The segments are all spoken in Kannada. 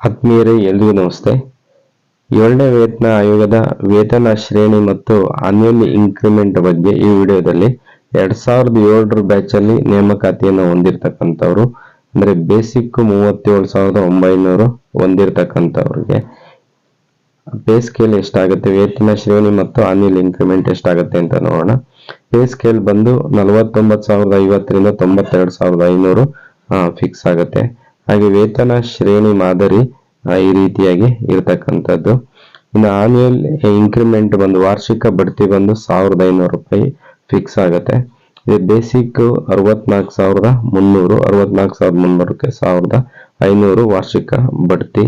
ಆತ್ಮೀಯರೇ ಎಲ್ರಿಗೂ ನಮಸ್ತೆ. ಏಳನೇ ವೇತನ ಆಯೋಗದ ವೇತನ ಶ್ರೇಣಿ ಮತ್ತು ಆನ್ಯುವಲ್ ಇನ್ಕ್ರಿಮೆಂಟ್ ಬಗ್ಗೆ ಈ ವಿಡಿಯೋದಲ್ಲಿ ಎರಡ್ ಸಾವಿರದ ಏಳರ ಬ್ಯಾಚ್ ಅಲ್ಲಿ ನೇಮಕಾತಿಯನ್ನು ಹೊಂದಿರತಕ್ಕಂಥವ್ರು, ಅಂದ್ರೆ ಬೇಸಿಕ್ ಮೂವತ್ತೇಳು ಸಾವಿರದ ಒಂಬೈನೂರು ಹೊಂದಿರತಕ್ಕಂಥವ್ರಿಗೆ. ಪೇ ಸ್ಕೇಲ್ ಎಷ್ಟಾಗುತ್ತೆ ವೇತನ ಶ್ರೇಣಿ ಮತ್ತು ಅನಿಲ್ ಇನ್ಕ್ರಿಮೆಂಟ್ ಎಷ್ಟಾಗುತ್ತೆ ಅಂತ ನೋಡೋಣ. ಪೇ ಸ್ಕೇಲ್ ಬಂದು ನಲವತ್ತೊಂಬತ್ತು ಸಾವಿರದ ಐವತ್ತರಿಂದ ತೊಂಬತ್ತೆರಡು ಸಾವಿರದ ಐನೂರು ಫಿಕ್ಸ್ ಆಗುತ್ತೆ. ಹಾಗೆ ವೇತನ ಶ್ರೇಣಿ ಮಾದರಿ ಈ ರೀತಿಯಾಗಿ ಇರತಕ್ಕಂಥದ್ದು. ಇನ್ನು ಆನ್ಯುಯಲ್ ಇನ್ಕ್ರಿಮೆಂಟ್ ಬಂದು, ವಾರ್ಷಿಕ ಬಡ್ತಿ ಬಂದು ಸಾವಿರದ ಐನೂರು ರೂಪಾಯಿ ಫಿಕ್ಸ್ ಆಗುತ್ತೆ. ಇದು ಬೇಸಿಕ್ ಅರವತ್ನಾಲ್ಕು ಸಾವಿರದ ಮುನ್ನೂರು, ಅರವತ್ನಾಲ್ಕು ಸಾವಿರದ ಮುನ್ನೂರಕ್ಕೆ ಸಾವಿರದ ಐನೂರು ವಾರ್ಷಿಕ ಬಡ್ತಿ.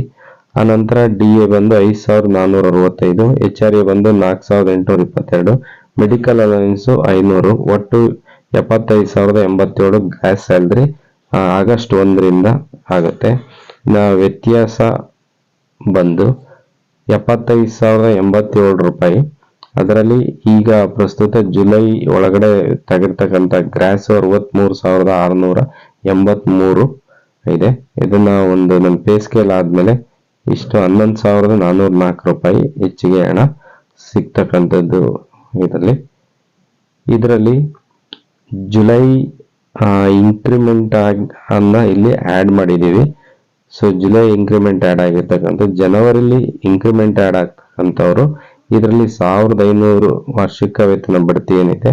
ಆನಂತರ ಡಿ ಎ ಬಂದು ಐದು ಸಾವಿರದ ನಾನ್ನೂರ ಅರವತ್ತೈದು ಎಚ್ ಆರ್ ಎ ಬಂದು ನಾಲ್ಕು ಸಾವಿರದ ಎಂಟುನೂರ ಇಪ್ಪತ್ತೆರಡು ಮೆಡಿಕಲ್ ಅಲವೆನ್ಸು ಐನೂರು, ಒಟ್ಟು ಎಪ್ಪತ್ತೈದು ಸಾವಿರದ ಎಂಬತ್ತೇಳು ಗ್ಯಾಸ್ ಸ್ಯಾಲ್ರಿ ಆಗಸ್ಟ್ ಒಂದರಿಂದ ಆಗುತ್ತೆ. ಇನ್ನು ವ್ಯತ್ಯಾಸ ಬಂದು ಎಪ್ಪತ್ತೈದು ಸಾವಿರದ ಎಂಬತ್ತೇಳು ರೂಪಾಯಿ. ಅದರಲ್ಲಿ ಈಗ ಪ್ರಸ್ತುತ ಜುಲೈ ಒಳಗಡೆ ತೆಗಿರ್ತಕ್ಕಂಥ ಗ್ರಾಸ್ ಅರವತ್ತ್ಮೂರು ಸಾವಿರದ ಆರುನೂರ ಎಂಬತ್ತ್ಮೂರು ಇದೆ. ಇದನ್ನ ಒಂದು ನನ್ನ ಪೇ ಸ್ಕೇಲ್ ಆದಮೇಲೆ ಇಷ್ಟು ಹನ್ನೊಂದು ಸಾವಿರದ ನಾನ್ನೂರ ನಾಲ್ಕು ರೂಪಾಯಿ ಹೆಚ್ಚಿಗೆ ಹಣ ಸಿಗ್ತಕ್ಕಂಥದ್ದು ಇದರಲ್ಲಿ. ಇದರಲ್ಲಿ ಜುಲೈ ಇನ್ಕ್ರಿಮೆಂಟ್ ಆಗಿ ಅನ್ನ ಇಲ್ಲಿ ಆ್ಯಡ್ ಮಾಡಿದ್ದೀವಿ. ಸೊ ಜುಲೈ ಇನ್ಕ್ರಿಮೆಂಟ್ ಆ್ಯಡ್ ಆಗಿರ್ತಕ್ಕಂಥ ಜನವರಿಲಿ ಇನ್ಕ್ರಿಮೆಂಟ್ ಆ್ಯಡ್ ಆಗ್ತಕ್ಕಂಥವ್ರು, ಇದರಲ್ಲಿ ಸಾವಿರದ ಐನೂರು ವಾರ್ಷಿಕ ವೇತನ ಬಡ್ತಿ ಏನಿದೆ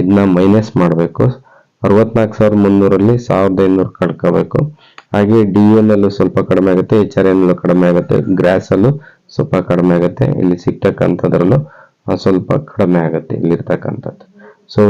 ಇದನ್ನ ಮೈನಸ್ ಮಾಡಬೇಕು. ಅರವತ್ನಾಲ್ಕು ಸಾವಿರದ ಮುನ್ನೂರಲ್ಲಿ ಸಾವಿರದ ಐನೂರು ಕಳ್ಕೋಬೇಕು. ಹಾಗೆ ಡಿ ಎನ್ ಅಲ್ಲೂ ಸ್ವಲ್ಪ ಕಡಿಮೆ ಆಗುತ್ತೆ ಎಚ್ ಆರ್ ಎನ್ ಕಡಿಮೆ ಆಗುತ್ತೆ ಗ್ರಾಸ್ ಅಲ್ಲೂ ಸ್ವಲ್ಪ ಕಡಿಮೆ ಆಗುತ್ತೆ, ಇಲ್ಲಿ ಸಿಗ್ತಕ್ಕಂಥದ್ರಲ್ಲೂ ಸ್ವಲ್ಪ ಕಡಿಮೆ ಆಗುತ್ತೆ, ಇಲ್ಲಿರ್ತಕ್ಕಂಥದ್ದು. ಸೊ